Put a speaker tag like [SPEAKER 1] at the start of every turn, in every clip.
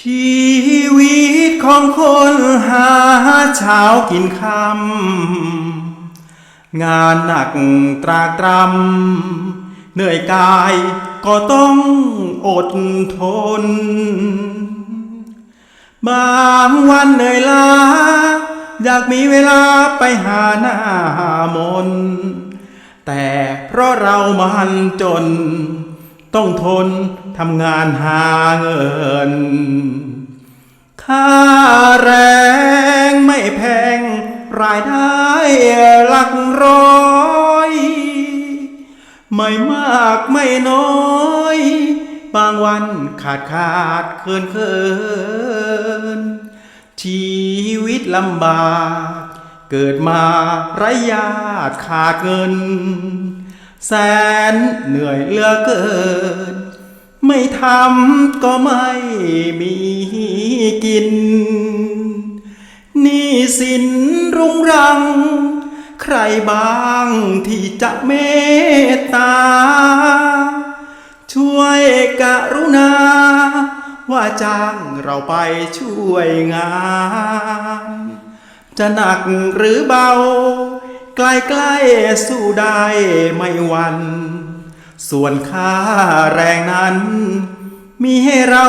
[SPEAKER 1] ชีวิตของคนหาเช้ากินคำงานหนักตรากตรำเหนื่อยกายก็ต้องอดทน บางวันเหนื่อยล้า อยากมีเวลาไปหาหน้ามน แต่เพราะเรามันจน ต้องทนทำงานหาเงิน ค่าแรงไม่แพง รายได้หลักร้อย ไม่มากไม่น้อย บางวันขาดขาดเคินเคินชีวิตลำบาก เกิดมาไร้ญาติขาดเงิน แสนเหนื่อยเหลือเกิน ไม่ทำก็ไม่มีกิน นี่สินรุงรัง ใครบ้างที่จะเมตตา ช่วยกรุณา ว่าจ้างเราไปช่วยงาน จะหนักหรือเบา ใกล้ๆสู้ได้ไม่วัน ส่วนค่าแรงนั้น มีให้เรา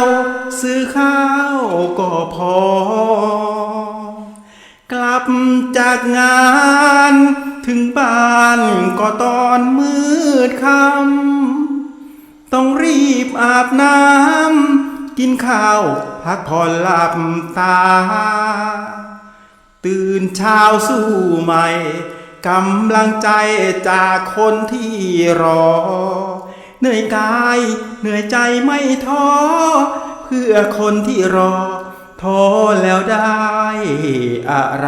[SPEAKER 1] ซื้อข้าวก็พอ กลับจากงานถึงบ้านก็ตอนมืดค่ำต้องรีบอาบน้ำกินข้าวพักผ่อนหลับตา ตื่นเช้าสู้ใหม่ กำลังใจจากคนที่รอ เหนื่อยกายเหนื่อยใจไม่ท้อ เพื่อคนที่รอท้อแล้วได้อะไร